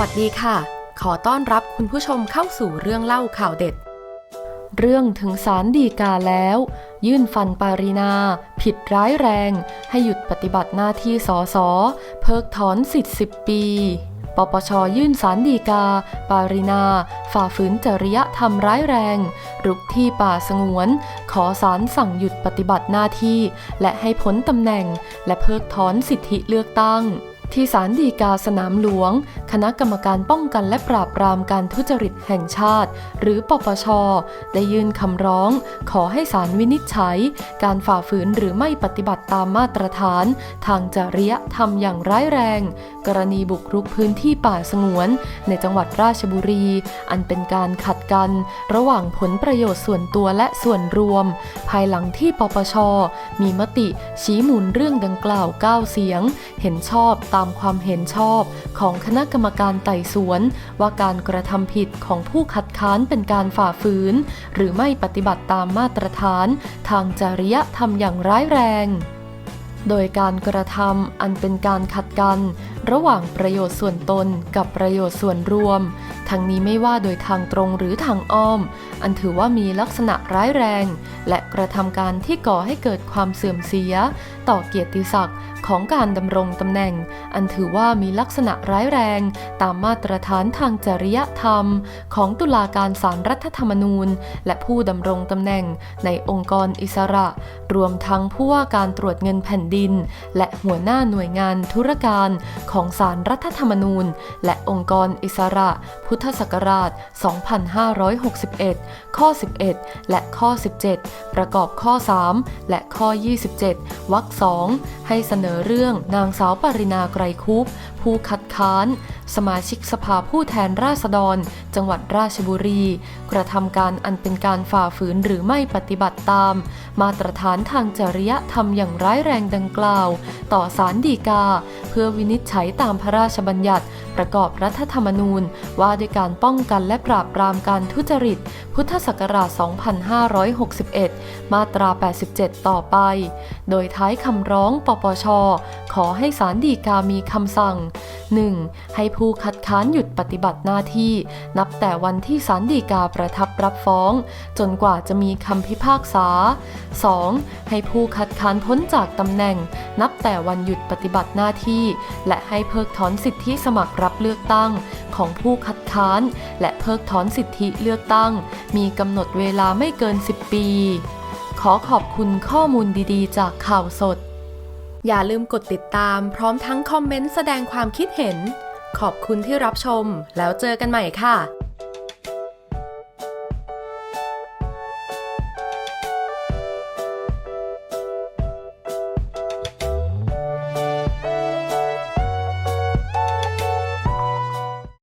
วัสดีค่ะ ขอต้อนรับคุณผู้ชมเข้าสู่เรื่องเล่าข่าวเด็ด เรื่องถึงสารดีกาแล้ว ยื่นฟันปารินา ผิดร้ายแรง ให้หยุดปฏิบัติหน้าที่สอสอเพิกถอนสิทธิ์10ปี ปปชยื่นสารดีกา ปารินา ฝ่าฝืนจริยธรรมร้ายแรง รุกที่ป่าสงวน ขอสารสั่งหยุดปฏิบัติหน้าที่ และให้พ้นตำแหน่ง และเพิกถอนสิทธิเลือกตั้งที่ศาลฎีกาสนามหลวง คณะกรรมการป้องกันและปราบปรามการทุจริตแห่งชาติ หรือปปช ได้ยื่นคำร้อง ขอให้ศาลวินิจฉัย การฝ่าฝืนหรือไม่ปฏิบัติตามมาตรฐาน ทางจริยธรรมอย่างร้ายแรง กรณีบุกรุกพื้นที่ป่าสงวน ในจังหวัดราชบุรี อันเป็นการขัดกัน ระหว่างผลประโยชน์ส่วนตัวและส่วนรวม ภายหลังที่ปปช มีมติชี้มูลเรื่องดังกล่าว 9 เสียง เห็นชอบตามความเห็นชอบของคณะกรรมการไต่สวน ว่าการกระทำผิดของผู้ขัดค้านเป็นการฝ่าฝืน หรือไม่ปฏิบัติตามมาตรฐาน ทางจริยธรรมอย่างร้ายแรงโดยการกระทำอันเป็นการขัดกัน ระหว่างประโยชน์ส่วนตนกับประโยชน์ส่วนรวม ทั้งนี้ไม่ว่าโดยทางตรงหรือทางอ้อม อันถือว่ามีลักษณะร้ายแรง และกระทำการที่ก่อให้เกิดความเสื่อมเสีย ต่อเกียรติศักดิ์ของการดำรงตำแหน่ง อันถือว่ามีลักษณะร้ายแรง ตามมาตรฐานทางจริยธรรม ของตุลาการศาลรรัฐธรรมนูญ และผู้ดำรงตำแหน่งในองค์กรอิสระ รวมทั้งผู้ว่าการตรวจเงินแผ่นดิน และหัวหน้าหน่วยงานธุรการของศาลรรัฐธรรมนูญ และองค์กรอิสระ พุทธศักราช 2561 ข้อ 11 และข้อ 17 ประกอบข้อ 3 และข้อ 27 วรรคสองให้เสนอเรื่องนางสาวปรินาไกรคุปผู้คัดค้าน สมาชิกสภาผู้แทนราษฎร จังหวัดราชบุรี กระทำการอันเป็นการฝ่าฝืนหรือไม่ปฏิบัติตาม มาตรฐานทางจริยธรรมอย่างร้ายแรงดังกล่าว ต่อสารดีกา เพื่อวินิจฉัยตามพระราชบัญญัติ ประกอบรัฐธรรมนูญว่าด้วยการป้องกันและปราบปรามการทุจริต พุทธศักราช 2561 มาตรา 87 ต่อไป โดยท้ายคำร้องปปช ขอให้ศาลฎีกามีคำสั่ง 1. ให้ผู้คัดค้านหยุดปฏิบัติหน้าที่ นับแต่วันที่ศาลฎีกาประทับรับฟ้อง จนกว่าจะมีคำพิพากษา 2. ให้ผู้คัดค้านพ้นจากตำแหน่ง นับแต่วันหยุดปฏิบัติหน้าที่ และให้เพิกถอนสิทธิสมัครรับเลือกตั้งของผู้คัดค้าน และเพิกถอนสิทธิเลือกตั้ง มีกำหนดเวลาไม่เกิน 10 ปี ขอขอบคุณข้อมูลดีๆ จากข่าวสด อย่าลืมกดติดตามพร้อมทั้งคอมเมนต์แสดงความคิดเห็น ขอบคุณที่รับชม แล้วเจอกันใหม่ค่ะ